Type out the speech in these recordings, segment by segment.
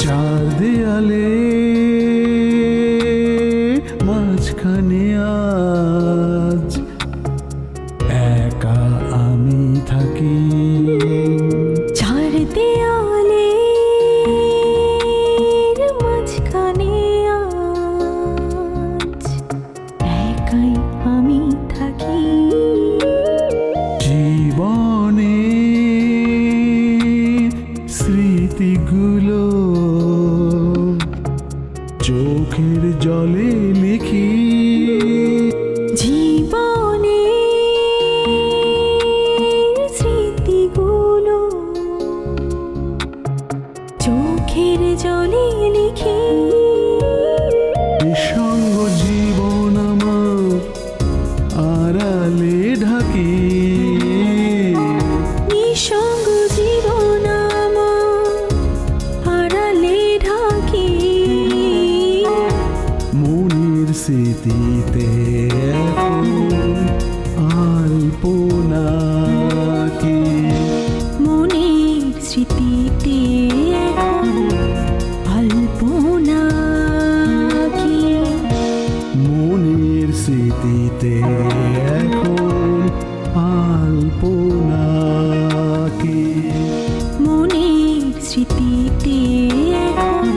চার দেয়ালে স্মৃতিতে এখন আলপনা কি মনের স্মৃতিতে এখন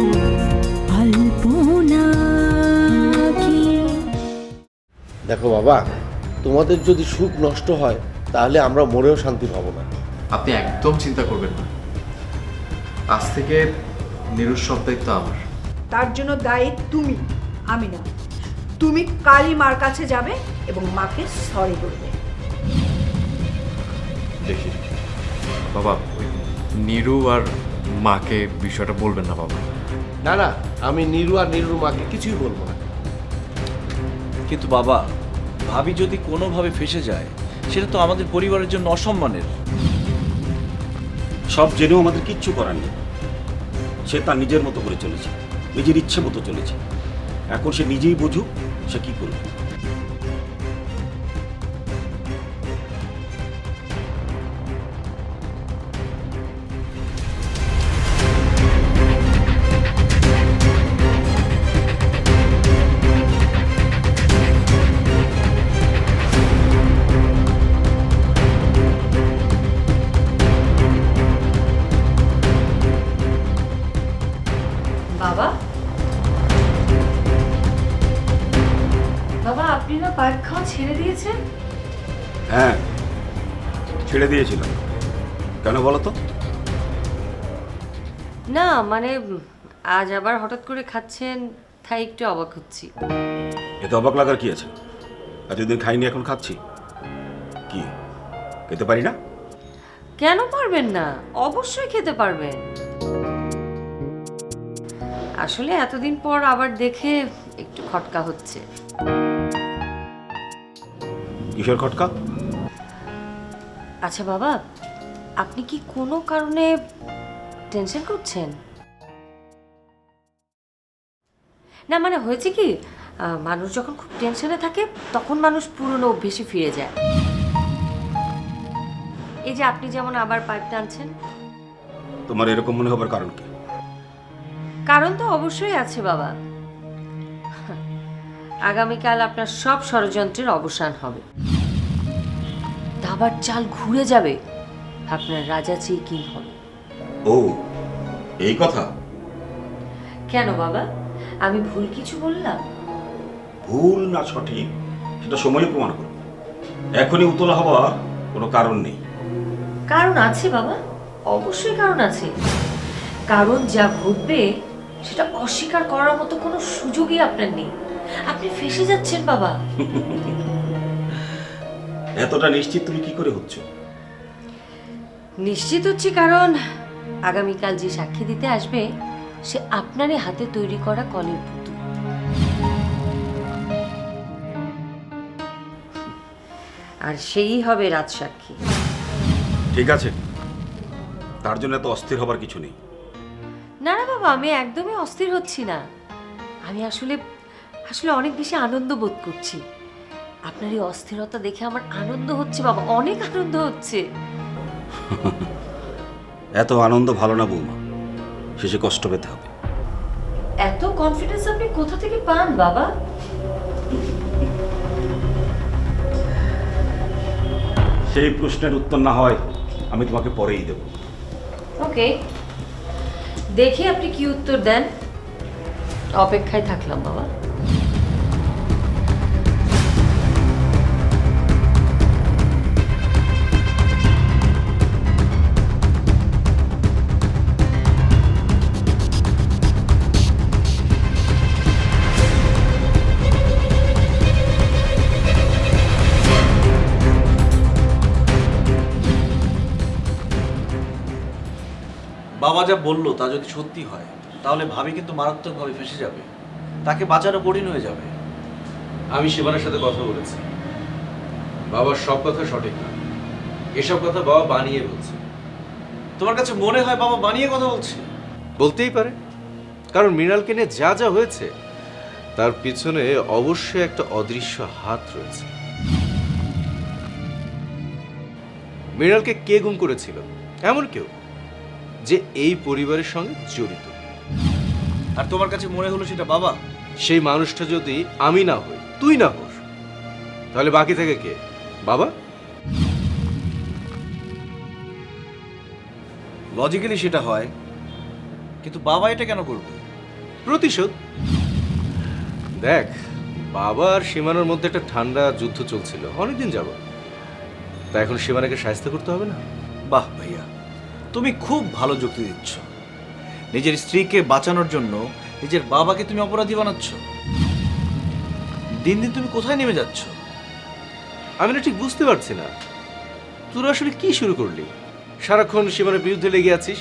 আলপনা কি দেখো বাবা তোমাদের যদি সুখ নষ্ট হয় তাহলে আমরা মরেও শান্তি পাবো না। আপনি একদম চিন্তা করবেন না। আজ থেকে নিরুর সব দায়িত্ব আমার। তার জন্য দায়ী তুমি আমি না। তুমি কালী মার কাছে যাবে এবং মাকে সরি বলবে দেখি। বাবা ওই নিরু আর মাকে বিষয়টা বলবেন না বাবা। না না আমি নিরু আর নিরুর মাকে কিছুই বলব না। কিন্তু বাবা ভাবি যদি কোনোভাবে ফেসে যায় সেটা তো আমাদের পরিবারের জন্য অসম্মানের। সব জেনেও আমাদের কিচ্ছু করার নেই। সে তার নিজের মতো করে চলেছে নিজের ইচ্ছে মতো চলেছে। এখন সে নিজেই বুঝুক সে কি করবে ছেড়ে দিয়েছিলাম কেন বলো তো? না মানে আজ আবার হঠাৎ করে খাচ্ছেন তাই একটু অবাক হচ্ছি। এতে অবাক লাগার কি আছে? এতদিন খাইনি এখন খাচ্ছি। কি খেতে পারি না? কেন পারবেন না? অবশ্যই খেতে পারবেন। আসলে এতদিন পর আবার দেখে একটু খটকা হচ্ছে। কিসের খটকা? আচ্ছা বাবা আপনি কি কোনো কারণে টেনশন করছেন? না মানে হয়েছে কি মানুষ যখন খুব টেনশনে থাকে তখন মানুষ পুরনো অভ্যেসে ফিরে যায়। এই যে আপনি যেমন আবার পাইপ টানছেন। তোমার এরকম মনে হবার কারণ কি? কারণ তো অবশ্যই আছে বাবা। আগামীকাল আপনার সব ষড়যন্ত্রের অবসান হবে। দাবার চাল ঘুরে যাবে। আপনার রাজা চেয়ে কি হবে? ও এই কথা? কেন বাবা? আমি ভুল কিছু বললাম? ভুল না সঠিক সেটা সময়ই প্রমাণ করবে। এখনই উতলা হওয়ার কোনো কারণ নেই। কারণ আছে বাবা অবশ্যই কারণ আছে। কারণ যা ঘটবে সেটা অস্বীকার করার মতো কোনো সুযোগই আপনার নেই। আপনি ফেসে যাচ্ছেন বাবা। এতটা নিশ্চিত তুমি কি করে হচ্ছ? নিশ্চিত হচ্ছি কারণ আগামীকাল যে সাক্ষী দিতে আসবে সে আপনারই হাতে তৈরি করা কলের পুতুল। আর সেই হবে রাজসাক্ষী ঠিক আছে। তার জন্য এত অস্থির হবার কিছু নেই। না না বাবা আমি একদমই অস্থির হচ্ছি না। আমি আসলে আসলে অনেক বেশি আনন্দ বোধ করছি। আপনার এই অস্থিরতা দেখে আমার আনন্দ হচ্ছে বাবা। অনেক আনন্দ হচ্ছে। এত আনন্দ ভালো না বৌমা। শেষে কষ্ট পেতে হবে। এত কনফিডেন্স আপনি কোথা থেকে পান বাবা? সেই প্রশ্নের উত্তর না হয় আমি তোমাকে পরেই দেবো। ওকে দেখি আপনি কি উত্তর দেন। অপেক্ষায় থাকলাম বাবা। বাবা যা বলল তা যদি সত্যি হয় তাহলে ভাবি কিন্তু মারাত্মকভাবে ফেসে যাবে। তাকে বাঁচানো কঠিন হয়ে যাবে। আমি শিবানের সাথে কথা বলেছি। বাবার সব কথা সঠিক না। এসব কথা বাবা বানিয়ে বলছে। তোমার কাছে মনে হয় বাবা বানিয়ে কথা বলছে? বলতেই পারে। কারণ মৃণালকে নিয়ে যা যা হয়েছে তার পিছনে অবশ্যই একটা অদৃশ্য হাত রয়েছে। মৃণালকে কে গুম করেছিল? এমন কেউ? যে এই পরিবারের সঙ্গে জড়িত। আর তোমার কাছে মনে হলো সেটা বাবা? সেই মানুষটা যদি আমি না হই তুই না হোস তাহলে বাকি থাকে কে? বাবা? লজিক্যালি সেটা হয় কিন্তু বাবা এটা কেন করবে? প্রতিশোধ। দেখ বাবা আর সীমানার মধ্যে একটা ঠান্ডা যুদ্ধ চলছিল অনেকদিন যাব তা এখন সীমানাকে সাহায্য করতে হবে না? বাহ ভাইয়া। তুমি খুব ভালো যুক্তি দিচ্ছ। নিজের স্ত্রীকে বাঁচানোর জন্য নিজের বাবাকে তুমি অপরাধী বানাচ্ছ। দিন দিন তুমি কোথায় নেমে যাচ্ছ? আমি না ঠিক বুঝতে পারছি না। তোরা আসলে কি শুরু করলি? সারাক্ষণ সীমানার বিরুদ্ধে লেগে আছিস?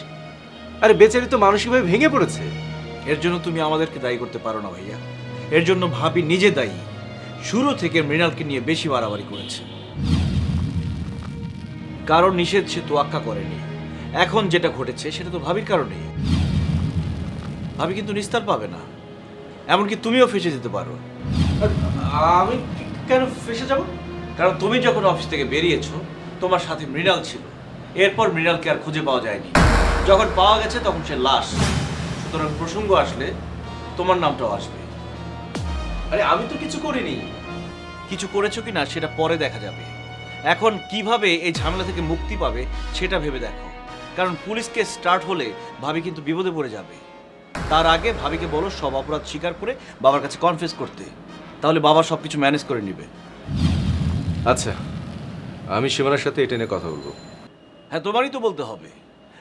আরে বেচারি তো মানসিকভাবে ভেঙে পড়েছে। এর জন্য তুমি আমাদেরকে দায়ী করতে পারো না ভাইয়া। এর জন্য ভাবি নিজে দায়ী। শুরু থেকে মৃণালকে নিয়ে বেশি বাড়াবাড়ি করেছে। কারণ নিষেধ সে তোয়াক্কা করেনি। এখন যেটা ঘটেছে, সেটা তো ভাবির কারণেই। ভাবি কিন্তু নিস্তার পাবে না। এমনকি তুমিও ফেসে যেতে পারো। আমি কেন ফেসে যাব? কারণ তুমি যখন অফিস থেকে বেরিয়েছো, তোমার সাথে মৃণাল ছিল। এরপর মৃণালকে আর খুঁজে পাওয়া যায়নি। যখন পাওয়া গেছে, তখন সে লাশ। সুতরাং প্রসঙ্গ আসলে, তোমার নামটাও আসবে। আরে, আমি তো কিছু করিনি। কিছু করেছ কিনা, সেটা পরে দেখা যাবে। এখন কীভাবে এই ঝামেলা থেকে মুক্তি পাবে, সেটা ভেবে দেখো। কারণ পুলিশ পুলিশকে স্টার্ট হলে ভাবি কিন্তু বিপদে পড়ে যাবে। তার আগে ভাবিকে বলো সব অপরাধ স্বীকার করে বাবার কাছে কনফেস করতে। তাহলে বাবা সব কিছু ম্যানেজ করে নেবে। আচ্ছা আমি সীমানার সাথে এটা নিয়ে কথা বলব। হ্যাঁ তোমারই তো বলতে হবে।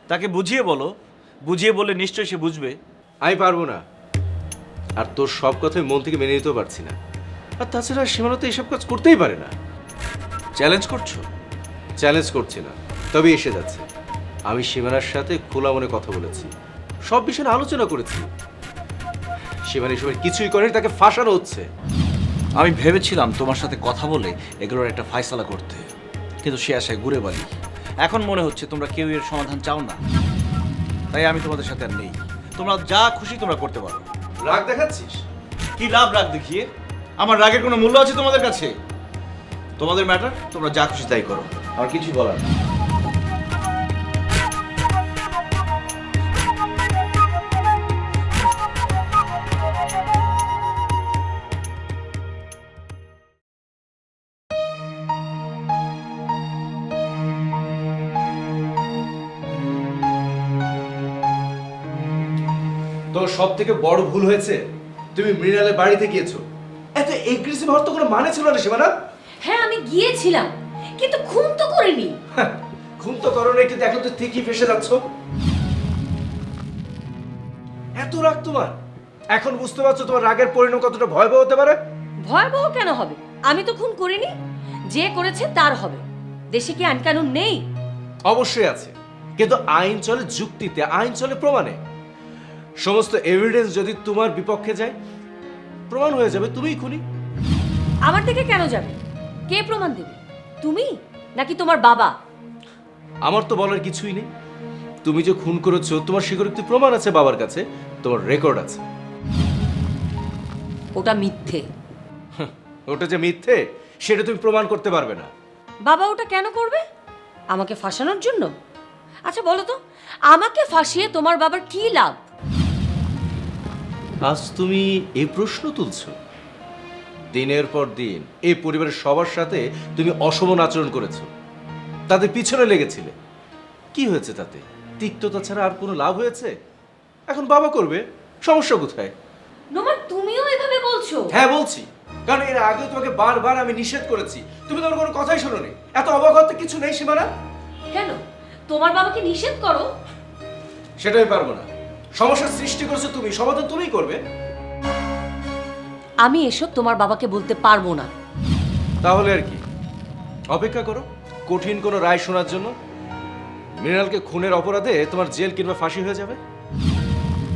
তাকে বুঝিয়ে বলো। বুঝিয়ে বললে নিশ্চয়ই সে বুঝবে। আমি পারব না। আর তোর সব কথাই মন থেকে মেনে নিতেও পারছি না। আর তাছাড়া সীমানা তো এসব কাজ করতেই পারে না। চ্যালেঞ্জ করছ? চ্যালেঞ্জ করছি না। তবে এসে যাচ্ছে। আমি সীমানার সাথে খোলা মনে কথা বলেছি। সব বিষয়ে নিয়ে আলোচনা করেছি। সীমানা এসবের কিছুই করেনি তাকে ফাঁসানো হচ্ছে। আমি ভেবেছিলাম তোমার সাথে কথা বলে এগুলোর একটা ফায়সালা করতে। কিন্তু সে আশায় ঘুরে বালি এখন মনে হচ্ছে তোমরা কেউ এর সমাধান চাও না। তাই আমি তোমাদের সাথে আর নেই। তোমরা যা খুশি তোমরা করতে পারো। রাগ দেখাচ্ছিস? কি লাভ রাগ দেখিয়ে? আমার রাগের কোনো মূল্য আছে তোমাদের কাছে? তোমাদের ম্যাটার তোমরা যা খুশি তাই করো। আমার কিছুই বলার নেই। সব থেকে বড় ভুল হয়েছে? তুমি মৃণালের বাড়িতে গিয়েছো। এত এগ্রেসিভ হওয়ার তো কোনো মানে ছিল না সীমানা। হ্যাঁ আমি গিয়েছিলাম কিন্তু খুন তো করিনি। হ্যাঁ, খুন তো করো না কিন্তু এখন তো ঠিকই ফেসে যাচ্ছ। এত রাগ তোমার। এখন বুঝতে পারছ তোমার রাগের পরিণাম কতটা ভয়াবহ হতে পারে? ভয়াবহ কেন হবে? আমি তো খুন করিনি যে করেছে তার হবে। দেশে কি আইন কানুন নেই? অবশ্যই আছে। কিন্তু আইন চলে যুক্তিতে আইন চলে প্রমাণে। সমস্ত এভিডেন্স যদি তোমার বিপক্ষে যায় প্রমাণ হয়ে যাবে তুমিই খুনি। আমার দিকে কেন যাবে? কে প্রমাণ দেবে? তুমি? নাকি তোমার বাবা? আমার তো বলার কিছুই নেই। তুমি যে খুন করেছ তোমার স্বীকারোক্তি প্রমাণ আছে বাবার কাছে তোমার রেকর্ড আছে। ওটা মিথ্যে। ওটা যে মিথ্যে সেটা তুমি প্রমাণ করতে পারবে না। বাবা ওটা কেন করবে? আমাকে ফাঁসানোর জন্য? আচ্ছা বলো তো আমাকে ফাঁসিয়ে তোমার বাবার কি লাভ? আজ তুমি এই প্রশ্ন তুলছো। দিনের পর দিন এই পরিবারের সবার সাথে তুমি অসমান আচরণ করেছ। তাদের পিছনে লেগেছিলে। কি হয়েছে তাতে? তিক্ততা ছাড়া আর কোনো লাভ হয়েছে? এখন বাবা করবে? সমস্যা কোথায়? নোমান তুমিও এভাবে বলছো? হ্যাঁ বলছি। কারণ এর আগে তোমাকে বারবার আমি নিষেধ করেছি। তুমি তোমার কোনো কথাই শোনোনি। এত অবগত কিছু নেই সীমানা? কেন? তোমার বাবাকে নিষেধ করো? সেটাই পারব না। সমস্যার সৃষ্টি করেছ তুমি সমাধান তুমিই করবে। আমি এসব তোমার বাবাকে বলতে পারব না। তাহলে আর কি? অপেক্ষা করো কঠিন কোনো রায় শোনার জন্য। মৃণালকে খুনের অপরাধে তোমার জেল কিংবা ফাঁসি হয়ে যাবে।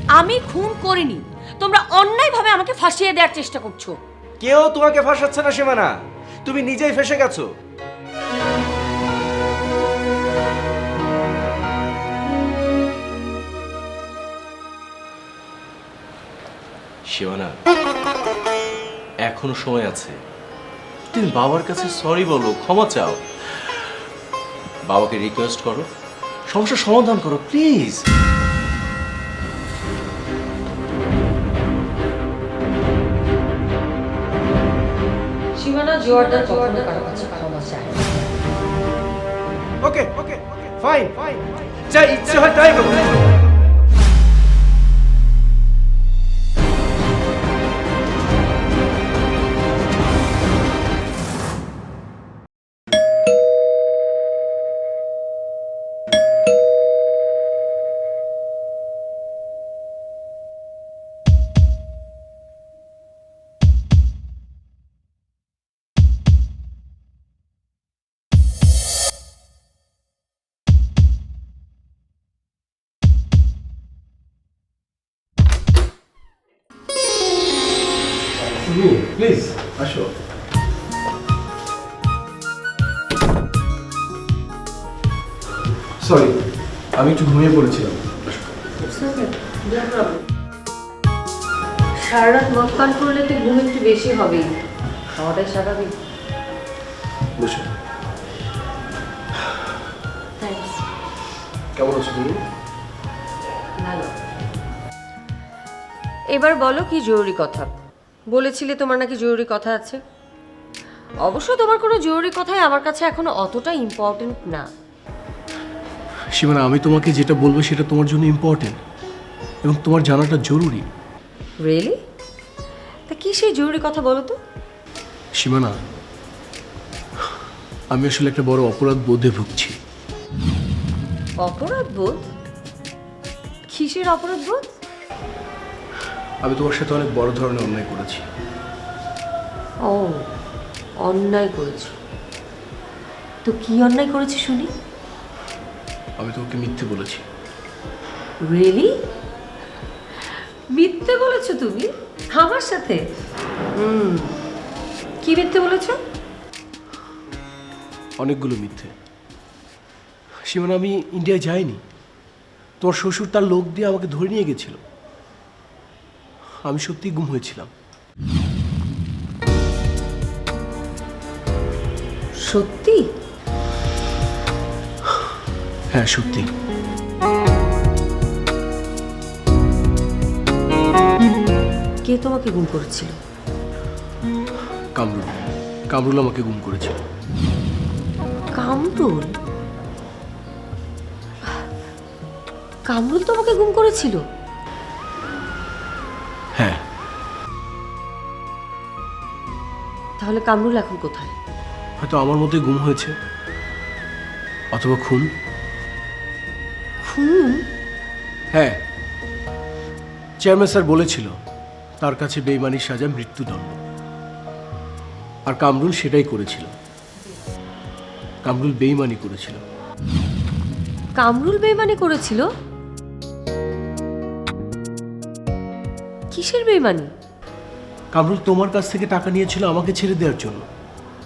আমি খুন করিনি তোমরা অন্যায়ভাবে আমাকে ফাঁসিয়ে দেওয়ার চেষ্টা করছ। কেউ তোমাকে ফাঁসাচ্ছে না সীমানা। তুমি নিজেই ফেসে গেছো। সীমানা এখনও সময় আছে। তুমি বাবার কাছে সরি বলো ক্ষমা চাও। বাবাকে রিকোয়েস্ট করো সমস্যার সমাধান করো প্লিজ সীমানা জোয়ারদার কখনো কারও কাছে ক্ষমা চায় না। ওকে ওকে ফাইন ফাইন যা ইচ্ছে হয় তাই করো। একটু ঘুমিয়ে পড়েছিলাম। সারা রাত মদ পান করলে তো ঘুম একটু বেশি হবেই। খাওয়াটাই স্বাভাবিক। বসো। কেমন আছো তুমি? ভালো। এবার বলো কি জরুরি কথা? বলেছিলে তোমার নাকি জরুরি কথা আছে? অবশ্য তোমার কোনো জরুরি কথাই আমার কাছে এখনও অতটা ইম্পর্টেন্ট না। সীমানা আমি তোমাকে যেটা বলব সেটা তোমার জন্য ইম্পর্টেন্ট এবং তোমার জানাটা জরুরি। রিয়েলি তা কি সেই জরুরি কথা বলো তো? সীমানা আমি আসলে একটা বড় অপরাধ বোধে ভুগছি। অপরাধ বোধ? কিসের অপরাধ বোধ? আমি তোমার সাথে অনেক বড় ধরনের অন্যায় করেছি। ও অন্যায় করেছ। তো কি অন্যায় করেছি শুনি? আমি তোমাকে মিথ্যে বলেছি। রিয়েলি মিথ্যে বলেছ তুমি? আমার সাথে? হুম। কি মিথ্যে বলেছ? অনেকগুলো মিথ্যে। সীমানা আমি ইন্ডিয়ায় যাইনি। তোমার শ্বশুর তার লোক দিয়ে আমাকে ধরে নিয়ে গেছিল। আমি সত্যি গুম হয়েছিলাম। সত্যি? হ্যাঁ সত্যি। কে তোমাকে গুম করেছিল? কামরুল। কামরুল আমাকে গুম করেছিল। কামরুল? কামরুল তোমাকে গুম করেছিল? হ্যাঁ। তাহলে কামরুল এখন কোথায়? হয়তো আমার মতোই গুম হয়েছে। অথবা খুন। খুন হ্যাঁ। চেয়ারম্যান স্যার বলেছিল তার কাছে বেইমানির সাজা মৃত্যুদণ্ড। আর কামরুল সেটাই করেছিল। কামরুল বেইমানি করেছিল। কামরুল বেইমানি করেছিল? কিসের বেইমানি? কামরুল তোমার কাছ থেকে টাকা নিয়েছিল আমাকে ছেড়ে দেওয়ার জন্য।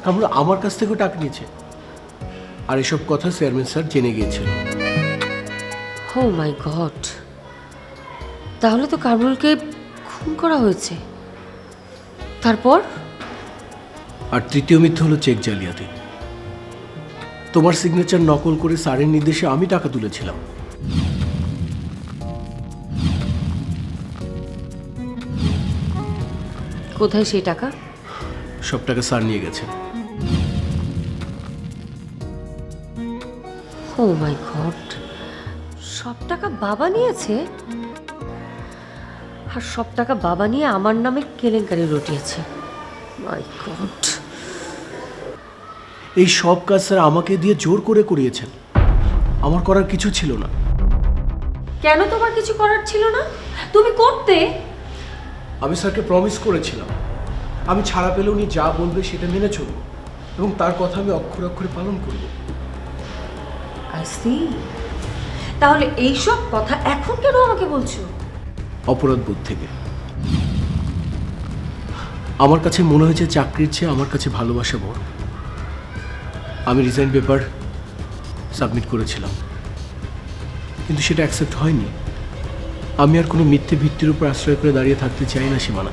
কামরুল আমার কাছ থেকেও টাকা নিয়েছে। আর এসব কথা চেয়ারম্যান স্যার জেনে গিয়েছিল। ও মাই গড তাহলে তো কামরুলকে খুন করা হয়েছে। তারপর? আর তৃতীয় মিথ্যে হলো চেক জালিয়াতি। তোমার সিগনেচার নকল করে স্যারের নির্দেশে আমি টাকা তুলেছিলাম। কোথায় সেই টাকা? সব টাকা স্যার নিয়ে গেছেন ও মাই গড সব টাকা বাবা নিয়েছে? আর সব টাকা বাবা নিয়ে আমার নামে কেলেঙ্কারি রটিয়েছে। মাই গড এই সব কাজ স্যার আমাকে দিয়ে জোর করে করিয়েছেন। আমার করার কিছু ছিল না। কেন তোমার কিছু করার ছিল না? তুমি করতে? আমি স্যারকে প্রমিস করেছিলাম। আমি ছাড়া পেলে উনি যা বলবে সেটা মেনে চলব এবং তার কথা আমি অক্ষরে অক্ষরে পালন করব। আই সি তাহলে এইসব কথা এখন কেন আমাকে বলছো? অপরাধ বোধ থেকে। আমার কাছে মনে হয়েছে চাকরির চেয়ে আমার কাছে ভালোবাসা বড়। আমি রিজাইন পেপার সাবমিট করেছিলাম। কিন্তু সেটা অ্যাকসেপ্ট হয়নি। আমি আর কোনো মিথ্যে ভিত্তির উপর আশ্রয় করে দাঁড়িয়ে থাকতে চাই না সীমানা।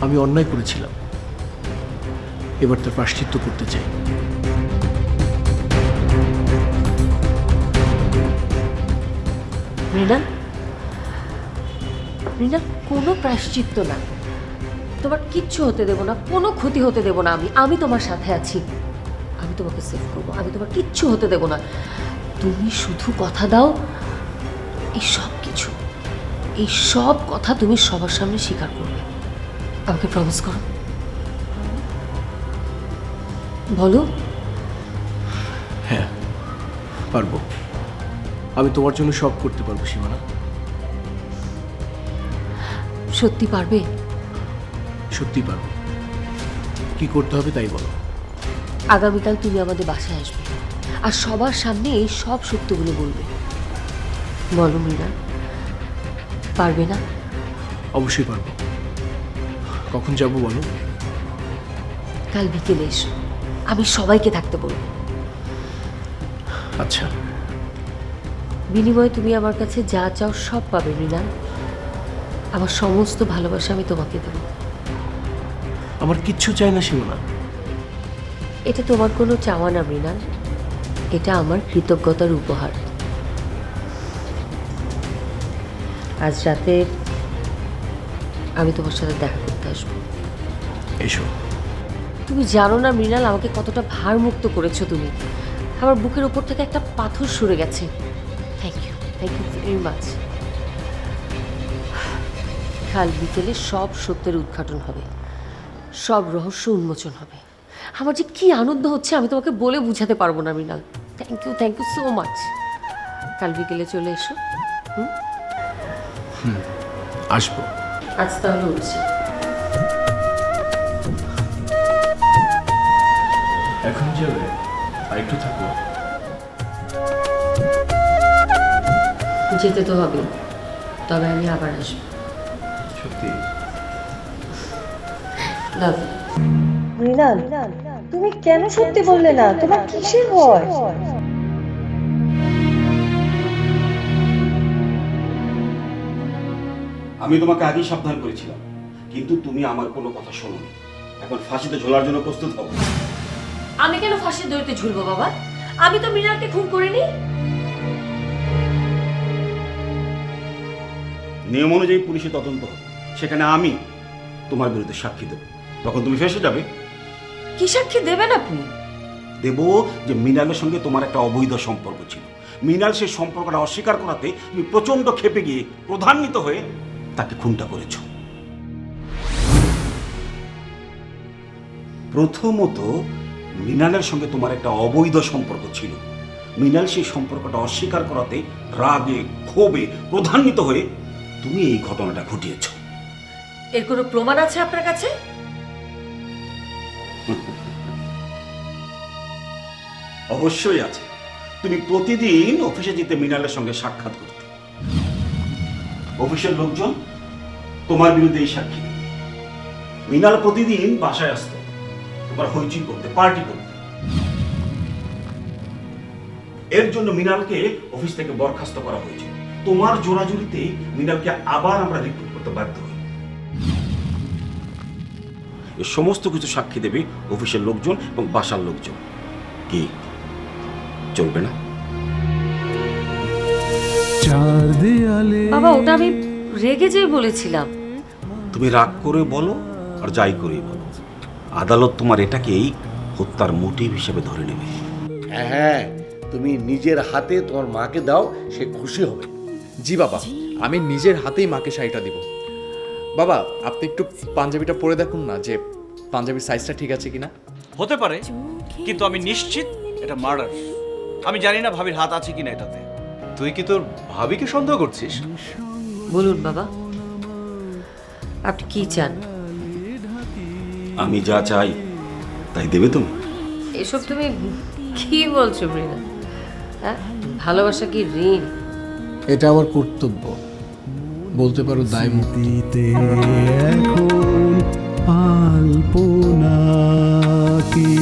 আমি অন্যায় করেছিলাম। এবার তার প্রাশ্চিত্য করতে চাই। মৃণাল মৃণাল কোনো প্রায়শ্চিত্ত না। তোমার কিচ্ছু হতে দেবো না, কোনো ক্ষতি হতে দেবো না আমি। আমি তোমার সাথে আছি। আমি তোমাকে সেভ করব। আমি তোমার কিচ্ছু হতে দেবো না। তুমি শুধু কথা দাও। এই সব কিছু, এই সব কথা তুমি সবার সামনে স্বীকার করবে। আমাকে প্রমিস করো। বলো। হ্যাঁ পারব। আমি তোমার জন্য সব করতে পারব সীমানা। সত্যি পারবে? সত্যি পারব। কি করতে হবে তাই বলো। আগামীকাল তুমি আমাদের বাসায় আসবে আর সবার সামনে এই সব সত্যগুলো বলবে। বলো মীরা পারবে না? অবশ্যই পারব। কখন যাব বলো? কাল বিকেলে এসো। আমি সবাইকে থাকতে বলব। আচ্ছা। বিনিময়ে তুমি আমার কাছে যা চাও সব পাবে মৃণাল আমার সমস্ত ভালোবাসা আমি তোমাকে দেবো। আমার কিচ্ছু চাই না সীমানা এটা তোমার কোনো চাওয়া না মৃণাল এটা আমার কৃতজ্ঞতার উপহার। আজ রাতে আমি তোমার সাথে দেখা করতে আসব। এসো। তুমি জানো না মৃণাল আমাকে কতটা ভারমুক্ত করেছ তুমি। আমার বুকের ওপর থেকে একটা পাথর সরে গেছে। Thank you thank you very much কাল বিকেলে সব সত্যের উদ্ঘাটন হবে। সব রহস্য উন্মোচন হবে। আমার যে কি আনন্দ হচ্ছে আমি তোমাকে বলে বুঝাতে পারব না Mrinal. Thank you thank you so much কাল বিকেলে চলে এসো। আসব। আজ তাহলে উঠছি। এখন যাবে আর একটু থাকব। যেতে তো হবে তবে আমি আবার আসব। সত্যি? লাভ মৃণাল তুমি কেন সত্যি বললে না? তোমার কিসের ভয়? আমি তোমাকে আগেই সাবধান করেছিলাম কিন্তু তুমি আমার কোনো কথা শোনোনি। এখন ফাঁসিতে ঝোলার জন্য প্রস্তুত হও। আমি কেন ফাঁসির দড়িতে ঝুলবো বাবা? আমি তো মৃণালকে খুন করিনি। নিয়ম অনুযায়ী পুলিশে তদন্ত হবে। সেখানে আমি তোমার বিরুদ্ধে সাক্ষী দেব। তখন তুমি ফেসে যাবে। কি সাক্ষী দেবেন আপনি? দেব যে মৃণালের সঙ্গে তোমার একটা অবৈধ সম্পর্ক ছিল। মৃণাল সেই সম্পর্কটা অস্বীকার করাতে তুমি প্রচণ্ড ক্ষেপে গিয়ে প্রধান্বিত হয়ে তাকে খুনটা করেছ। প্রথমত মৃণালের সঙ্গে তোমার একটা অবৈধ সম্পর্ক ছিল। মৃণাল সেই সম্পর্কটা অস্বীকার করাতে রাগে ক্ষোভে প্রধান্বিত হয়ে তুমি এই ঘটনাটা ঘটিয়েছ। এর কোনো প্রমাণ আছে আপনার কাছে? অবশ্যই আছে। তুমি প্রতিদিন অফিসে যেতে মৃণালের সঙ্গে সাক্ষাৎ করতে। অফিসের লোকজন তোমার বিরুদ্ধে এই সাক্ষী। মৃণাল প্রতিদিন বাসায় আসতো। তোমার হইচই করতে পার্টি করতে। এর জন্য মৃণালকে অফিস থেকে বরখাস্ত করা হয়েছে তোমার জোরাজুরিতে মৃণালকে আবার আমরা রিক্রুট করতে বাধ্য হই। এ সমস্ত কিছু সাক্ষী দেবে অফিসের লোকজন এবং বাসার লোকজন। কি? চলবে না? বাবা ওটা আমি রেগে যেয়ে বলেছিলাম। তুমি রাগ করে বলো আর যাই করেই বলো। আদালত তোমার এটাকেই হত্যার মোটিভ হিসেবে ধরে নেবে। হ্যাঁ তুমি নিজের হাতে তোমার মাকে দাও সে খুশি হবে। জি বাবা আমি নিজের হাতেই মাকে শাড়িটা দিব। বাবা আপনি একটু পাঞ্জাবিটা পরে দেখুন না যে পাঞ্জাবির সাইজটা ঠিক আছে কিনা। হতে পারে কিন্তু আমি নিশ্চিত এটা মার্ডার আমি জানি না ভাবির হাত আছে কিনা এটাতে। তুই কি তোর ভাবিকে সন্দেহ করছিস? বলুন বাবা আপনি কি চান? আমি যা চাই তাই দেবে তুমি এসব তুমি কি বলছো হ্যাঁ? ভালোবাসা কি ঋণ? এটা আমার কর্তব্য। বলতে পারো দায় মুক্তি। দিতে এখন আলপনা কি?